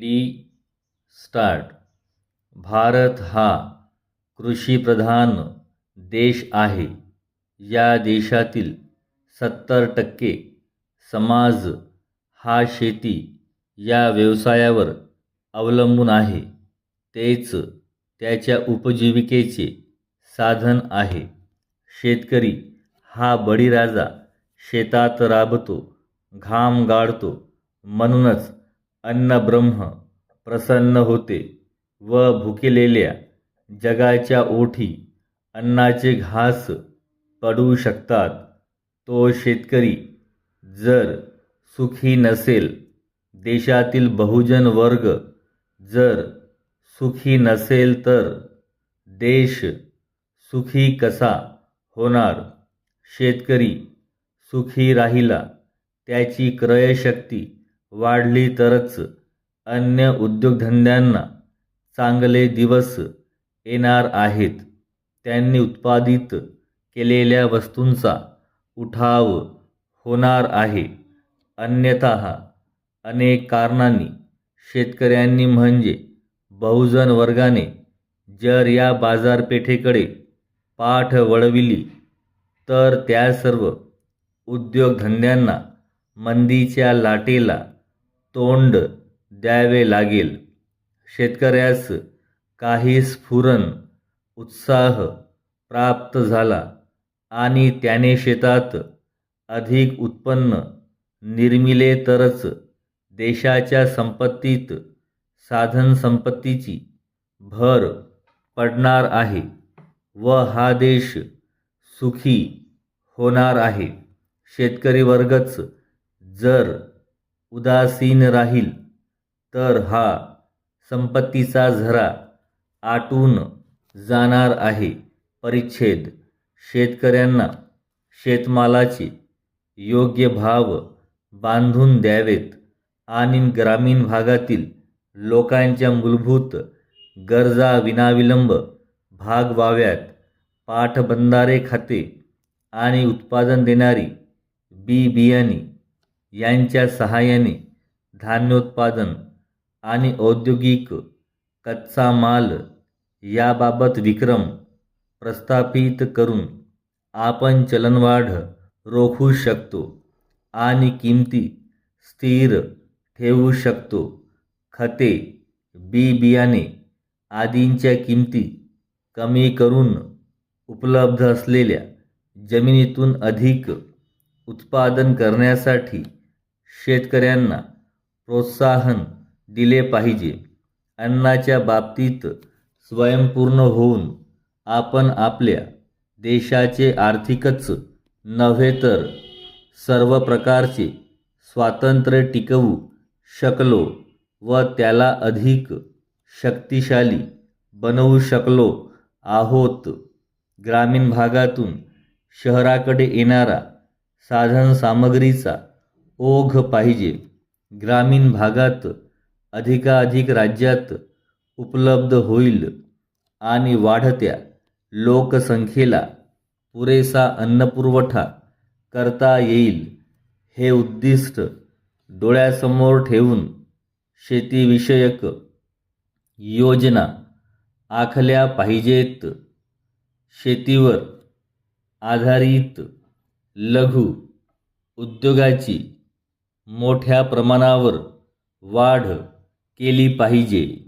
D start. Bharat हा कृषीप्रधान देश आहे. या देशातील सत्तर टक्के समाज हा शेती या व्यवसायावर अवलंबून आहे. तेच त्याच्या उपजीविकेचे साधन आहे. शेतकरी हा बळीराजा शेतात राबतो घाम गाळतो म्हणूनच अन्नब्रह्म प्रसन्न होते व भुकेलेल्या जगाच्या ओठी अन्नाचे घास पडू शकतात. तो शेतकरी जर सुखी नसेल देशातील बहुजन वर्ग जर सुखी नसेल तर देश सुखी कसा होणार? शेतकरी सुखी राहिला त्याची क्रयशक्ती वाढली तरच अन्य उद्योगधंद्यांना चांगले दिवस येणार आहेत. त्यांनी उत्पादित केलेल्या वस्तूंचा उठाव होणार आहे. अन्यथा अनेक कारणांनी शेतकऱ्यांनी म्हणजे बहुजन वर्गाने जर या बाजारपेठेकडे पाठ वळविली तर त्या सर्व उद्योगधंद्यांना मंदीच्या लाटेला तोंड द्यावे लागेल. शेतकऱ्यास काही स्फुरण उत्साह प्राप्त झाला आणि त्याने शेतात अधिक उत्पन्न निर्मिले तरच देशाच्या संपत्तीत साधनसंपत्तीची भर पडणार आहे व हा देश सुखी होणार आहे. शेतकरी वर्गच जर उदासीन राहील. तर हा संपत्तीचा झरा आटून जाणार आहे. परिच्छेद. शेतकऱ्यांना शेतमालाचे योग्य भाव बांधून द्यावेत आणि ग्रामीण भागातील लोकांच्या मूलभूत गरजा विनाविलंब भाग व्हाव्यात. पाठबंधारे खाते आणि उत्पादन देणारी बी बियाणे यांच्या सहाय्याने धान्योत्पादन आणि औद्योगिक कच्चा माल याबाबत विक्रम प्रस्थापित करून आपण चलनवाढ रोखू शकतो आणि किमती स्थिर ठेवू शकतो. खते बी बियाणे आदींच्या किमती कमी करून उपलब्ध असलेल्या जमिनीतून अधिक उत्पादन करण्यासाठी शेतकऱ्यांना प्रोत्साहन दिले पाहिजे. अन्नाच्या बाबतीत स्वयंपूर्ण होऊन आपण आपल्या देशाचे आर्थिकच नव्हे तर सर्व प्रकारचे स्वातंत्र्य टिकवू शकलो व त्याला अधिक शक्तिशाली बनवू शकलो आहोत. ग्रामीण भागातून शहराकडे येणारा साधनसामग्रीचा ओघ पाहिजे. ग्रामीण भागात अधिकाधिक राज्यात उपलब्ध होईल आणि वाढत्या लोकसंख्येला पुरेसा अन्नपुरवठा करता येईल हे उद्दिष्ट डोळ्यासमोर ठेवून शेतीविषयक योजना आखल्या पाहिजेत. शेतीवर आधारित लघु उद्योगाची मोठ्या प्रमाणावर वाढ केली पाहिजे.